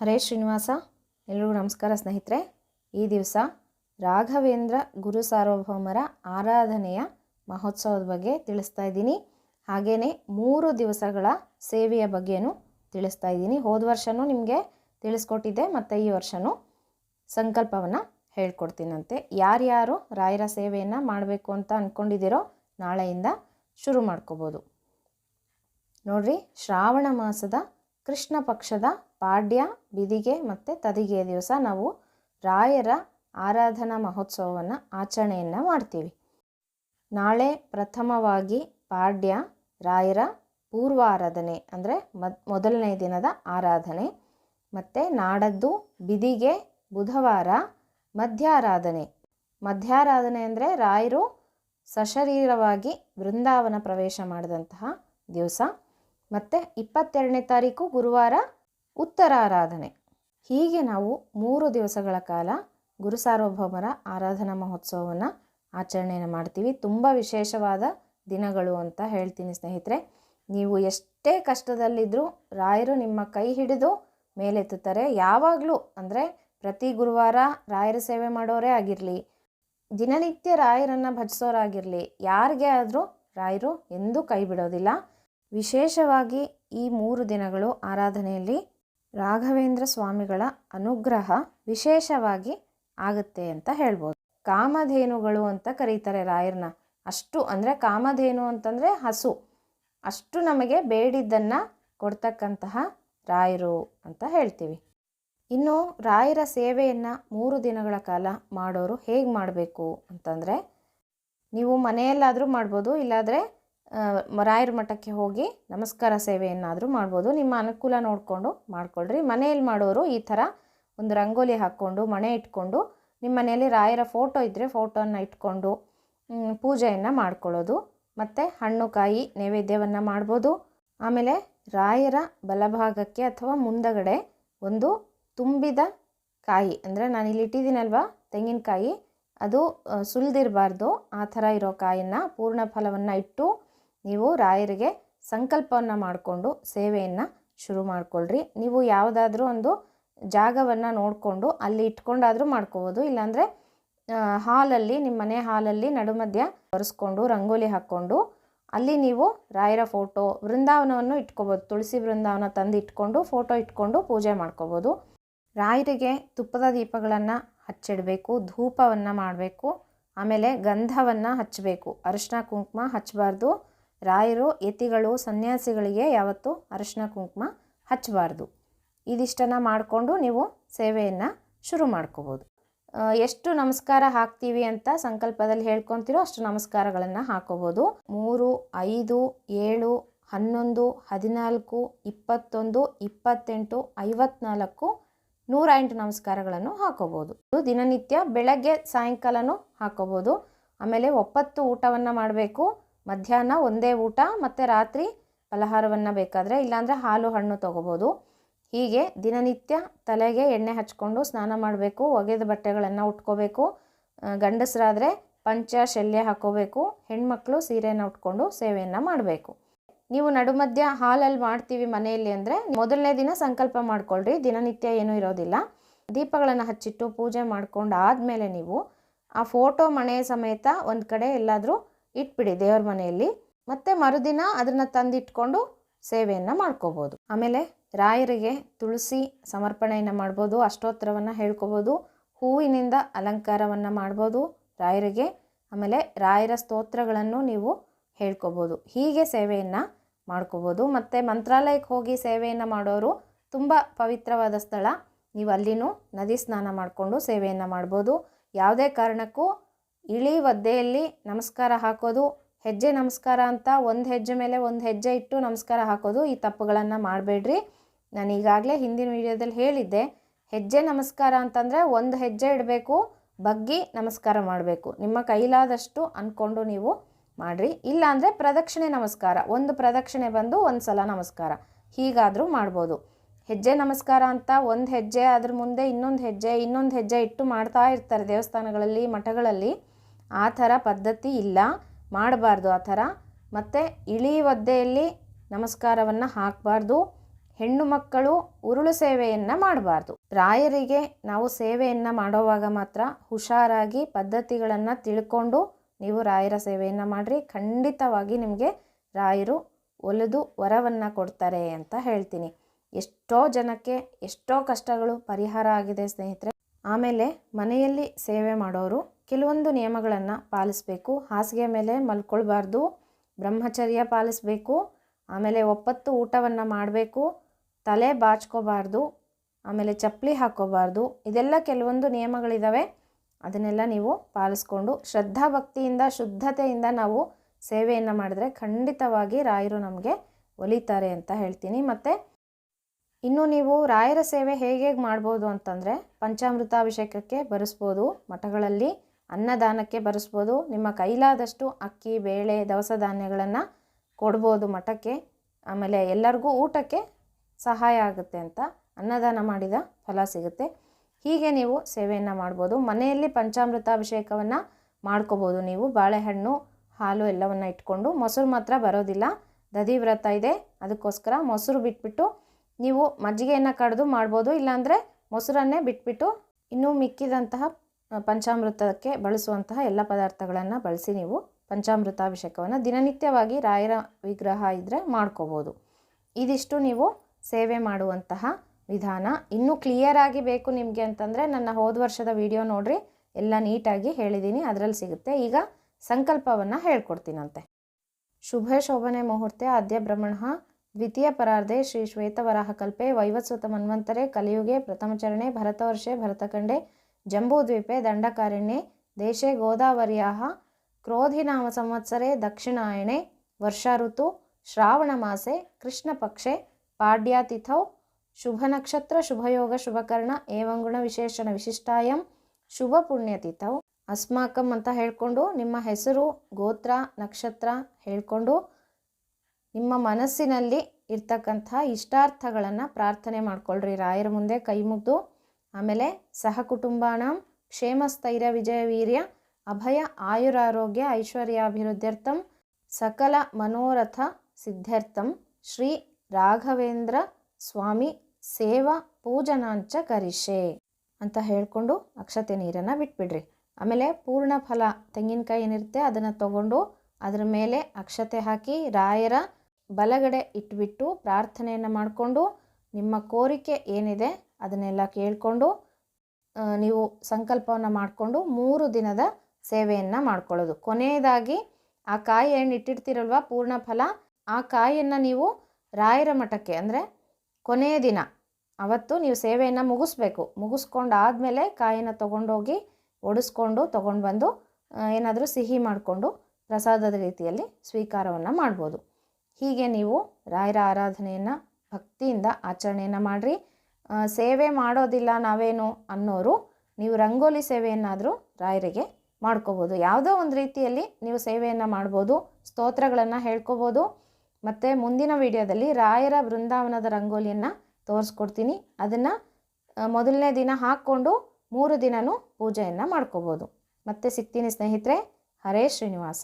ಹರೇ ಶ್ರೀನಿವಾಸ, ಎಲ್ರಿಗೂ ನಮಸ್ಕಾರ ಸ್ನೇಹಿತರೆ. ಈ ದಿವಸ ರಾಘವೇಂದ್ರ ಗುರು ಸಾರ್ವಭೌಮರ ಆರಾಧನೆಯ ಮಹೋತ್ಸವದ ಬಗ್ಗೆ ತಿಳಿಸ್ತಾ ಇದ್ದೀನಿ. ಹಾಗೆಯೇ ಮೂರು ದಿವಸಗಳ ಸೇವೆಯ ಬಗ್ಗೆಯೂ ತಿಳಿಸ್ತಾ ಇದ್ದೀನಿ. ಹೋದ ವರ್ಷವೂ ನಿಮಗೆ ತಿಳಿಸ್ಕೊಟ್ಟಿದ್ದೆ, ಮತ್ತು ಈ ವರ್ಷವೂ ಸಂಕಲ್ಪವನ್ನು ಹೇಳ್ಕೊಡ್ತೀನಂತೆ. ಯಾರ್ಯಾರು ರಾಯರ ಸೇವೆಯನ್ನು ಮಾಡಬೇಕು ಅಂತ ಅಂದ್ಕೊಂಡಿದ್ದೀರೋ ನಾಳೆಯಿಂದ ಶುರು ಮಾಡ್ಕೋಬೋದು. ನೋಡ್ರಿ, ಶ್ರಾವಣ ಮಾಸದ ಕೃಷ್ಣ ಪಕ್ಷದ ಪಾಡ್ಯ, ಬಿದಿಗೆ ಮತ್ತು ತದಿಗೆಯ ದಿವಸ ನಾವು ರಾಯರ ಆರಾಧನಾ ಮಹೋತ್ಸವವನ್ನು ಆಚರಣೆಯನ್ನು ಮಾಡ್ತೀವಿ. ನಾಳೆ ಪ್ರಥಮವಾಗಿ ಪಾಡ್ಯ, ರಾಯರ ಪೂರ್ವ ಆರಾಧನೆ ಅಂದರೆ ಮದ್, ಮೊದಲನೇ ದಿನದ ಆರಾಧನೆ, ಮತ್ತು ನಾಡದ್ದು ಬಿದಿಗೆ ಬುಧವಾರ ಮಧ್ಯಾರಾಧನೆ. ಮಧ್ಯಾರಾಧನೆ ಅಂದರೆ ರಾಯರು ಸಶರೀರವಾಗಿ ಬೃಂದಾವನ ಪ್ರವೇಶ ಮಾಡಿದಂತಹ ದಿವಸ, ಮತ್ತು ಇಪ್ಪತ್ತೆರಡನೇ ತಾರೀಕು ಗುರುವಾರ ಉತ್ತರಾರಾಧನೆ. ಹೀಗೆ ನಾವು ಮೂರು ದಿವಸಗಳ ಕಾಲ ಗುರು ಸಾರ್ವಭೌಮರ ಆರಾಧನಾ ಮಹೋತ್ಸವವನ್ನು ಆಚರಣೆಯನ್ನು ಮಾಡ್ತೀವಿ. ತುಂಬ ವಿಶೇಷವಾದ ದಿನಗಳು ಅಂತ ಹೇಳ್ತೀನಿ ಸ್ನೇಹಿತರೆ. ನೀವು ಎಷ್ಟೇ ಕಷ್ಟದಲ್ಲಿದ್ದರೂ ರಾಯರು ನಿಮ್ಮ ಕೈ ಹಿಡಿದು ಮೇಲೆತ್ತುತ್ತಾರೆ. ಯಾವಾಗಲೂ ಅಂದರೆ ಪ್ರತಿ ಗುರುವಾರ ರಾಯರ ಸೇವೆ ಮಾಡೋರೇ ಆಗಿರಲಿ, ದಿನನಿತ್ಯ ರಾಯರನ್ನು ಭಜಿಸೋರಾಗಿರಲಿ, ಯಾರಿಗೆ ಆದರೂ ರಾಯರು ಎಂದೂ ಕೈ ಬಿಡೋದಿಲ್ಲ. ವಿಶೇಷವಾಗಿ ಈ ಮೂರು ದಿನಗಳು ಆರಾಧನೆಯಲ್ಲಿ ರಾಘವೇಂದ್ರ ಸ್ವಾಮಿಗಳ ಅನುಗ್ರಹ ವಿಶೇಷವಾಗಿ ಆಗುತ್ತೆ ಅಂತ ಹೇಳ್ಬೋದು. ಕಾಮಧೇನುಗಳು ಅಂತ ಕರೀತಾರೆ ರಾಯರನ್ನ. ಅಷ್ಟು ಅಂದರೆ ಕಾಮಧೇನು ಅಂತಂದರೆ ಹಸು. ಅಷ್ಟು ನಮಗೆ ಬೇಡಿದ್ದನ್ನು ಕೊಡ್ತಕ್ಕಂತಹ ರಾಯರು ಅಂತ ಹೇಳ್ತೀವಿ. ಇನ್ನು ರಾಯರ ಸೇವೆಯನ್ನು ಮೂರು ದಿನಗಳ ಕಾಲ ಮಾಡೋರು ಹೇಗೆ ಮಾಡಬೇಕು ಅಂತಂದರೆ, ನೀವು ಮನೆಯಲ್ಲಾದರೂ ಮಾಡ್ಬೋದು, ಇಲ್ಲಾದರೆ ರಾಯರ ಮಠಕ್ಕೆ ಹೋಗಿ ನಮಸ್ಕಾರ ಸೇವೆಯನ್ನಾದರೂ ಮಾಡ್ಬೋದು. ನಿಮ್ಮ ಅನುಕೂಲ ನೋಡಿಕೊಂಡು ಮಾಡ್ಕೊಳ್ರಿ. ಮನೆಯಲ್ಲಿ ಮಾಡೋರು ಈ ಥರ ಒಂದು ರಂಗೋಲಿ ಹಾಕ್ಕೊಂಡು, ಮಣೆ ಇಟ್ಕೊಂಡು, ನಿಮ್ಮ ಮನೆಯಲ್ಲಿ ರಾಯರ ಫೋಟೋ ಇದ್ದರೆ ಫೋಟೋನ ಇಟ್ಕೊಂಡು ಪೂಜೆಯನ್ನು ಮಾಡ್ಕೊಳ್ಳೋದು. ಮತ್ತು ಹಣ್ಣು, ಕಾಯಿ ನೈವೇದ್ಯವನ್ನು ಮಾಡ್ಬೋದು. ಆಮೇಲೆ ರಾಯರ ಬಲಭಾಗಕ್ಕೆ ಅಥವಾ ಮುಂದಗಡೆ ಒಂದು ತುಂಬಿದ ಕಾಯಿ, ಅಂದರೆ ಇಲ್ಲಿ ಇಟ್ಟಿದ್ದೀನಲ್ವ, ತೆಂಗಿನಕಾಯಿ, ಅದು ಸುಲಿದಿರಬಾರ್ದು. ಆ ಥರ ಇರೋ ಕಾಯನ್ನು ಪೂರ್ಣ ಫಲವನ್ನು ಇಟ್ಟು ನೀವು ರಾಯರಿಗೆ ಸಂಕಲ್ಪವನ್ನು ಮಾಡಿಕೊಂಡು ಸೇವೆಯನ್ನು ಶುರು ಮಾಡಿಕೊಳ್ಳ್ರಿ ನೀವು ಯಾವುದಾದ್ರೂ ಒಂದು ಜಾಗವನ್ನು ನೋಡಿಕೊಂಡು ಅಲ್ಲಿ ಇಟ್ಕೊಂಡಾದರೂ ಮಾಡ್ಕೋಬೋದು. ಇಲ್ಲಾಂದರೆ ಹಾಲಲ್ಲಿ ನಿಮ್ಮ ಮನೆ ಹಾಲಲ್ಲಿ ನಡುಮಧ್ಯ ಒರೆಸ್ಕೊಂಡು, ರಂಗೋಲಿ ಹಾಕ್ಕೊಂಡು, ಅಲ್ಲಿ ನೀವು ರಾಯರ ಫೋಟೋ, ವೃಂದಾವನವನ್ನು ಇಟ್ಕೋಬೋದು. ತುಳಸಿ ವೃಂದಾವನ ತಂದು ಇಟ್ಕೊಂಡು, ಫೋಟೋ ಇಟ್ಕೊಂಡು ಪೂಜೆ ಮಾಡ್ಕೋಬೋದು. ರಾಯರಿಗೆ ತುಪ್ಪದ ದೀಪಗಳನ್ನು ಹಚ್ಚಿಡಬೇಕು, ಧೂಪವನ್ನು ಮಾಡಬೇಕು, ಆಮೇಲೆ ಗಂಧವನ್ನು ಹಚ್ಚಬೇಕು ಅರಿಶಿನ ಕುಂಕುಮ ಹಚ್ಚಬಾರ್ದು ರಾಯರು, ಯತಿಗಳು, ಸನ್ಯಾಸಿಗಳಿಗೆ ಯಾವತ್ತೂ ಅರಿಶಿನ ಕುಂಕುಮ ಹಚ್ಚಬಾರ್ದು. ಇದಿಷ್ಟನ್ನು ಮಾಡಿಕೊಂಡು ನೀವು ಸೇವೆಯನ್ನು ಶುರು ಮಾಡ್ಕೋಬೋದು. ಎಷ್ಟು ನಮಸ್ಕಾರ ಹಾಕ್ತೀವಿ ಅಂತ ಸಂಕಲ್ಪದಲ್ಲಿ ಹೇಳ್ಕೊತಿರೋ ಅಷ್ಟು ನಮಸ್ಕಾರಗಳನ್ನು ಹಾಕೋಬೋದು. ಮೂರು, ಐದು, ಏಳು, ಹನ್ನೊಂದು, ಹದಿನಾಲ್ಕು, ಇಪ್ಪತ್ತೊಂದು, ಇಪ್ಪತ್ತೆಂಟು, ಐವತ್ನಾಲ್ಕು, ನೂರ ಎಂಟು ನಮಸ್ಕಾರಗಳನ್ನು ಹಾಕೋಬೋದು. ದಿನನಿತ್ಯ ಬೆಳಗ್ಗೆ, ಸಾಯಂಕಾಲನೂ ಹಾಕೋಬೋದು. ಆಮೇಲೆ ಒಪ್ಪತ್ತು ಊಟವನ್ನು ಮಾಡಬೇಕು. ಮಧ್ಯಾಹ್ನ ಒಂದೇ ಊಟ ಮತ್ತು ರಾತ್ರಿ ಫಲಹಾರವನ್ನು ಬೇಕಾದರೆ, ಇಲ್ಲಾಂದರೆ ಹಾಲು ಹಣ್ಣು ತೊಗೋಬೋದು. ಹೀಗೆ ದಿನನಿತ್ಯ ತಲೆಗೆ ಎಣ್ಣೆ ಹಚ್ಕೊಂಡು ಸ್ನಾನ ಮಾಡಬೇಕು, ಒಗೆದ ಬಟ್ಟೆಗಳನ್ನು ಉಟ್ಕೋಬೇಕು ಗಂಡಸರಾದರೆ ಪಂಚ, ಶಲ್ಯ ಹಾಕೋಬೇಕು, ಹೆಣ್ಮಕ್ಳು ಸೀರೆನ ಉಟ್ಕೊಂಡು ಸೇವೆಯನ್ನು ಮಾಡಬೇಕು. ನೀವು ನಡುಮಧ್ಯ ಹಾಲಲ್ಲಿ ಮಾಡ್ತೀವಿ ಮನೆಯಲ್ಲಿ ಅಂದರೆ ಮೊದಲನೇ ದಿನ ಸಂಕಲ್ಪ ಮಾಡಿಕೊಳ್ಳ್ರಿ ದಿನನಿತ್ಯ ಏನೂ ಇರೋದಿಲ್ಲ. ದೀಪಗಳನ್ನು ಹಚ್ಚಿಟ್ಟು ಪೂಜೆ ಮಾಡ್ಕೊಂಡು ಆದಮೇಲೆ ನೀವು ಆ ಫೋಟೋ ಮನೆಯ ಸಮೇತ ಒಂದು ಕಡೆ ಎಲ್ಲಾದರೂ ಇಟ್ಬಿಡಿ ದೇವ್ರ ಮನೆಯಲ್ಲಿ. ಮತ್ತೆ ಮರುದಿನ ಅದನ್ನು ತಂದಿಟ್ಕೊಂಡು ಸೇವೆಯನ್ನು ಮಾಡ್ಕೋಬೋದು. ಆಮೇಲೆ ರಾಯರಿಗೆ ತುಳಸಿ ಸಮರ್ಪಣೆಯನ್ನು ಮಾಡ್ಬೋದು, ಅಷ್ಟೋತ್ತರವನ್ನು ಹೇಳ್ಕೊಬೋದು, ಹೂವಿನಿಂದ ಅಲಂಕಾರವನ್ನು ಮಾಡ್ಬೋದು ರಾಯರಿಗೆ. ಆಮೇಲೆ ರಾಯರ ಸ್ತೋತ್ರಗಳನ್ನು ನೀವು ಹೇಳ್ಕೊಬೋದು. ಹೀಗೆ ಸೇವೆಯನ್ನು ಮಾಡ್ಕೋಬೋದು. ಮತ್ತು ಮಂತ್ರಾಲಯಕ್ಕೆ ಹೋಗಿ ಸೇವೆಯನ್ನು ಮಾಡೋರು ತುಂಬ ಪವಿತ್ರವಾದ ಸ್ಥಳ. ನೀವು ಅಲ್ಲಿನೂ ನದಿ ಸ್ನಾನ ಮಾಡಿಕೊಂಡು ಸೇವೆಯನ್ನು ಮಾಡ್ಬೋದು. ಯಾವುದೇ ಕಾರಣಕ್ಕೂ ಇಳಿ ಒದ್ದೆಯಲ್ಲಿ ನಮಸ್ಕಾರ ಹಾಕೋದು, ಹೆಜ್ಜೆ ನಮಸ್ಕಾರ ಅಂತ ಒಂದು ಹೆಜ್ಜೆ ಮೇಲೆ ಒಂದು ಹೆಜ್ಜೆ ಇಟ್ಟು ನಮಸ್ಕಾರ ಹಾಕೋದು ಈ ತಪ್ಪುಗಳನ್ನು ಮಾಡಬೇಡ್ರಿ. ನಾನು ಈಗಾಗಲೇ ಹಿಂದಿನ ವಿಡಿಯೋದಲ್ಲಿ ಹೇಳಿದ್ದೆ, ಹೆಜ್ಜೆ ನಮಸ್ಕಾರ ಅಂತಂದರೆ ಒಂದು ಹೆಜ್ಜೆ ಇಡಬೇಕು, ಬಗ್ಗಿ ನಮಸ್ಕಾರ ಮಾಡಬೇಕು. ನಿಮ್ಮ ಕೈಲಾದಷ್ಟು ಅಂದ್ಕೊಂಡು ನೀವು ಮಾಡಿರಿ. ಇಲ್ಲಾಂದರೆ ಪ್ರದಕ್ಷಿಣೆ ನಮಸ್ಕಾರ, ಒಂದು ಪ್ರದಕ್ಷಿಣೆ ಬಂದು ಒಂದು ಸಲ ನಮಸ್ಕಾರ. ಹೀಗಾದರೂ ಮಾಡ್ಬೋದು. ಹೆಜ್ಜೆ ನಮಸ್ಕಾರ ಅಂತ ಒಂದು ಹೆಜ್ಜೆ ಅದ್ರ ಮುಂದೆ ಇನ್ನೊಂದು ಹೆಜ್ಜೆ ಇನ್ನೊಂದು ಹೆಜ್ಜೆ ಇಟ್ಟು ಮಾಡ್ತಾ ಇರ್ತಾರೆ ದೇವಸ್ಥಾನಗಳಲ್ಲಿ, ಮಠಗಳಲ್ಲಿ. ಆ ಥರ ಪದ್ಧತಿ ಇಲ್ಲ. ಮಾಡಬಾರ್ದು ಆ ಥರ. ಮತ್ತು ಇಳಿ ಒದ್ದೆಯಲ್ಲಿ ನಮಸ್ಕಾರವನ್ನು ಹಾಕಬಾರ್ದು. ಹೆಣ್ಣು ಮಕ್ಕಳು ಉರುಳು ಸೇವೆಯನ್ನು ಮಾಡಬಾರ್ದು. ರಾಯರಿಗೆ ನಾವು ಸೇವೆಯನ್ನು ಮಾಡೋವಾಗ ಮಾತ್ರ ಹುಷಾರಾಗಿ ಪದ್ಧತಿಗಳನ್ನು ತಿಳ್ಕೊಂಡು ನೀವು ರಾಯರ ಸೇವೆಯನ್ನು ಮಾಡಿರಿ. ಖಂಡಿತವಾಗಿ ನಿಮಗೆ ರಾಯರು ಒಲಿದು ವರವನ್ನು ಕೊಡ್ತಾರೆ ಅಂತ ಹೇಳ್ತೀನಿ. ಎಷ್ಟೋ ಜನಕ್ಕೆ ಎಷ್ಟೋ ಕಷ್ಟಗಳು ಪರಿಹಾರ ಆಗಿದೆ ಸ್ನೇಹಿತರೆ. ಆಮೇಲೆ ಮನೆಯಲ್ಲಿ ಸೇವೆ ಮಾಡೋರು ಕೆಲವೊಂದು ನಿಯಮಗಳನ್ನು ಪಾಲಿಸಬೇಕು. ಹಾಸಿಗೆ ಮೇಲೆ ಮಲ್ಕೊಳ್ಬಾರ್ದು. ಬ್ರಹ್ಮಚರ್ಯ ಪಾಲಿಸಬೇಕು. ಆಮೇಲೆ ಒಪ್ಪತ್ತು ಊಟವನ್ನು ಮಾಡಬೇಕು. ತಲೆ ಬಾಚ್ಕೋಬಾರ್ದು. ಆಮೇಲೆ ಚಪ್ಪಲಿ ಹಾಕ್ಕೋಬಾರ್ದು. ಇದೆಲ್ಲ ಕೆಲವೊಂದು ನಿಯಮಗಳಿದ್ದಾವೆ ಅದನ್ನೆಲ್ಲ ನೀವು ಪಾಲಿಸ್ಕೊಂಡು ಶ್ರದ್ಧಾ ಭಕ್ತಿಯಿಂದ, ಶುದ್ಧತೆಯಿಂದ ನಾವು ಸೇವೆಯನ್ನು ಮಾಡಿದ್ರೆ ಖಂಡಿತವಾಗಿ ರಾಯರು ನಮಗೆ ಒಲಿತಾರೆ ಅಂತ ಹೇಳ್ತೀನಿ. ಮತ್ತು ಇನ್ನು ನೀವು ರಾಯರ ಸೇವೆ ಹೇಗೆ ಹೇಗೆ ಮಾಡ್ಬೋದು ಅಂತಂದರೆ ಪಂಚಾಮೃತಾಭಿಷೇಕಕ್ಕೆ ಬರೆಸ್ಬೋದು ಮಠಗಳಲ್ಲಿ. ಅನ್ನದಾನಕ್ಕೆ ಬರೆಸ್ಬೋದು. ನಿಮ್ಮ ಕೈಲಾದಷ್ಟು ಅಕ್ಕಿ, ಬೇಳೆ, ದವಸ ಧಾನ್ಯಗಳನ್ನು ಕೊಡ್ಬೋದು ಮಠಕ್ಕೆ. ಆಮೇಲೆ ಎಲ್ಲರಿಗೂ ಊಟಕ್ಕೆ ಸಹಾಯ ಆಗುತ್ತೆ ಅಂತ ಅನ್ನದಾನ ಮಾಡಿದ ಫಲ ಸಿಗುತ್ತೆ. ಹೀಗೆ ನೀವು ಸೇವೆಯನ್ನು ಮಾಡ್ಬೋದು. ಮನೆಯಲ್ಲಿ ಪಂಚಾಮೃತಾಭಿಷೇಕವನ್ನು ಮಾಡ್ಕೋಬೋದು ನೀವು. ಬಾಳೆಹಣ್ಣು, ಹಾಲು ಎಲ್ಲವನ್ನು ಇಟ್ಕೊಂಡು ಮೊಸರು ಮಾತ್ರ ಬರೋದಿಲ್ಲ. ದಧಿ ವ್ರತ ಇದೆ. ಅದಕ್ಕೋಸ್ಕರ ಮೊಸರು ಬಿಟ್ಬಿಟ್ಟು ನೀವು ಮಜ್ಜಿಗೆಯನ್ನು ಕಡಿದು ಮಾಡ್ಬೋದು. ಇಲ್ಲಾಂದರೆ ಮೊಸರನ್ನೇ ಬಿಟ್ಬಿಟ್ಟು ಇನ್ನೂ ಮಿಕ್ಕಿದಂತಹ ಪಂಚಾಮೃತಕ್ಕೆ ಬಳಸುವಂತಹ ಎಲ್ಲ ಪದಾರ್ಥಗಳನ್ನು ಬಳಸಿ ನೀವು ಪಂಚಾಮೃತಾಭಿಷೇಕವನ್ನು ದಿನನಿತ್ಯವಾಗಿ ರಾಯರ ವಿಗ್ರಹ ಇದ್ದರೆ ಮಾಡ್ಕೋಬೋದು. ಇದಿಷ್ಟು ನೀವು ಸೇವೆ ಮಾಡುವಂತಹ ವಿಧಾನ. ಇನ್ನೂ ಕ್ಲಿಯರಾಗಿ ಬೇಕು ನಿಮಗೆ ಅಂತಂದರೆ ನನ್ನ ಹೋದ ವರ್ಷದ ವಿಡಿಯೋ ನೋಡಿರಿ, ಎಲ್ಲ ನೀಟಾಗಿ ಹೇಳಿದ್ದೀನಿ ಅದರಲ್ಲಿ ಸಿಗುತ್ತೆ. ಈಗ ಸಂಕಲ್ಪವನ್ನು ಹೇಳ್ಕೊಡ್ತೀನಂತೆ. ಶುಭ ಶೋಭನೆ ಮುಹೂರ್ತೆ, ಆದ್ಯ ಬ್ರಹ್ಮಣ ದ್ವಿತೀಯ ಪರಾರ್ಧೆ, ಶ್ರೀ ಶ್ವೇತವರಾಹಕಲ್ಪೆ ವೈವತ್ಸುತ ಮನ್ವಂತರೆ, ಕಲಿಯುಗೆ ಪ್ರಥಮಚರಣೆ ಭರತವರ್ಷೆ, ಭರತಖಂಡೆ ಜಂಬೂದ್ವೀಪೆ ದಂಡಕಾರಣ್ಯೆ, ದೇಶೇ ಗೋದಾವರ್ಯಾಹ ಕ್ರೋಧಿನಾಮ ಸಂವತ್ಸರೆ ದಕ್ಷಿಣಾಯಣೆ, ವರ್ಷಾ ಋತು, ಶ್ರಾವಣ ಮಾಸೆ, ಕೃಷ್ಣ ಪಕ್ಷೆ, ಪಾಡ್ಯಾತಿಥೌ, ಶುಭ ನಕ್ಷತ್ರ, ಶುಭಯೋಗ, ಶುಭಕರ್ಣ, ಏವಂಗುಣ ವಿಶೇಷಣ ವಿಶಿಷ್ಟಾಯಂ, ಶುಭ ಪುಣ್ಯತಿಥೌ. ಅಸ್ಮಾಕಂ ಅಂತ ಹೇಳಿಕೊಂಡು ನಿಮ್ಮ ಹೆಸರು, ಗೋತ್ರ, ನಕ್ಷತ್ರ ಹೇಳಿಕೊಂಡು ನಿಮ್ಮ ಮನಸ್ಸಿನಲ್ಲಿ ಇರ್ತಕ್ಕಂಥ ಇಷ್ಟಾರ್ಥಗಳನ್ನು ಪ್ರಾರ್ಥನೆ ಮಾಡ್ಕೊಳ್ರಿ. ರಾಯರ ಮುಂದೆ ಕೈ ಮುಗ್ದು ಆಮೇಲೆ ಸಹ ಕ್ಷೇಮ ಸ್ಥೈರ್ಯ ವಿಜಯ ವೀರ್ಯ ಅಭಯ ಆಯುರಾರೋಗ್ಯ ಐಶ್ವರ್ಯಾಭಿವೃದ್ಧ್ಯರ್ಥಂ ಸಕಲ ಮನೋರಥ ಸಿದ್ಧ್ಯರ್ಥಂ ಶ್ರೀ ರಾಘವೇಂದ್ರ ಸ್ವಾಮಿ ಸೇವಾ ಪೂಜನಾಂಚ ಕರಿಷೆ ಅಂತ ಹೇಳಿಕೊಂಡು ಅಕ್ಷತೆ ನೀರನ್ನು ಬಿಟ್ಬಿಡ್ರಿ. ಆಮೇಲೆ ಪೂರ್ಣ ಫಲ ತೆಂಗಿನಕಾಯಿ ಏನಿರುತ್ತೆ ಅದನ್ನು ತಗೊಂಡು ಅದರ ಮೇಲೆ ಅಕ್ಷತೆ ಹಾಕಿ ರಾಯರ ಬಲಗಡೆ ಇಟ್ಬಿಟ್ಟು ಪ್ರಾರ್ಥನೆಯನ್ನು ಮಾಡಿಕೊಂಡು ನಿಮ್ಮ ಕೋರಿಕೆ ಏನಿದೆ ಅದನ್ನೆಲ್ಲ ಕೇಳಿಕೊಂಡು ನೀವು ಸಂಕಲ್ಪವನ್ನು ಮಾಡಿಕೊಂಡು ಮೂರು ದಿನದ ಸೇವೆಯನ್ನು ಮಾಡ್ಕೊಳ್ಳೋದು. ಕೊನೆಯದಾಗಿ ಆ ಕಾಯಿ ಏನು ಇಟ್ಟಿರ್ತೀರಲ್ವ, ಪೂರ್ಣ ಫಲ, ಆ ಕಾಯಿಯನ್ನು ನೀವು ರಾಯರ ಮಠಕ್ಕೆ ಅಂದರೆ ಕೊನೆಯ ದಿನ, ಅವತ್ತು ನೀವು ಸೇವೆಯನ್ನು ಮುಗಿಸ್ಬೇಕು. ಮುಗಿಸ್ಕೊಂಡು ಆದಮೇಲೆ ಕಾಯಿನ ತೊಗೊಂಡೋಗಿ ಒಡಿಸ್ಕೊಂಡು ತೊಗೊಂಡು ಬಂದು ಏನಾದರೂ ಸಿಹಿ ಮಾಡಿಕೊಂಡು ಪ್ರಸಾದದ ರೀತಿಯಲ್ಲಿ ಸ್ವೀಕಾರವನ್ನು ಮಾಡ್ಬೋದು. ಹೀಗೆ ನೀವು ರಾಯರ ಆರಾಧನೆಯನ್ನು ಭಕ್ತಿಯಿಂದ ಆಚರಣೆಯನ್ನು ಮಾಡಿರಿ. ಸೇವೆ ಮಾಡೋದಿಲ್ಲ ನಾವೇನು ಅನ್ನೋರು, ನೀವು ರಂಗೋಲಿ ಸೇವೆಯನ್ನಾದರೂ ರಾಯರಿಗೆ ಮಾಡ್ಕೋಬೋದು. ಯಾವುದೋ ಒಂದು ರೀತಿಯಲ್ಲಿ ನೀವು ಸೇವೆಯನ್ನು ಮಾಡ್ಬೋದು, ಸ್ತೋತ್ರಗಳನ್ನು ಹೇಳ್ಕೋಬೋದು. ಮತ್ತು ಮುಂದಿನ ವಿಡಿಯೋದಲ್ಲಿ ರಾಯರ ಬೃಂದಾವನದ ರಂಗೋಲಿಯನ್ನು ತೋರಿಸ್ಕೊಡ್ತೀನಿ. ಅದನ್ನು ಮೊದಲನೇ ದಿನ ಹಾಕ್ಕೊಂಡು ಮೂರು ದಿನವೂ ಪೂಜೆಯನ್ನು ಮಾಡ್ಕೋಬೋದು. ಮತ್ತೆ ಸಿಗ್ತೀನಿ ಸ್ನೇಹಿತರೆ, ಹರೇ ಶ್ರೀನಿವಾಸ.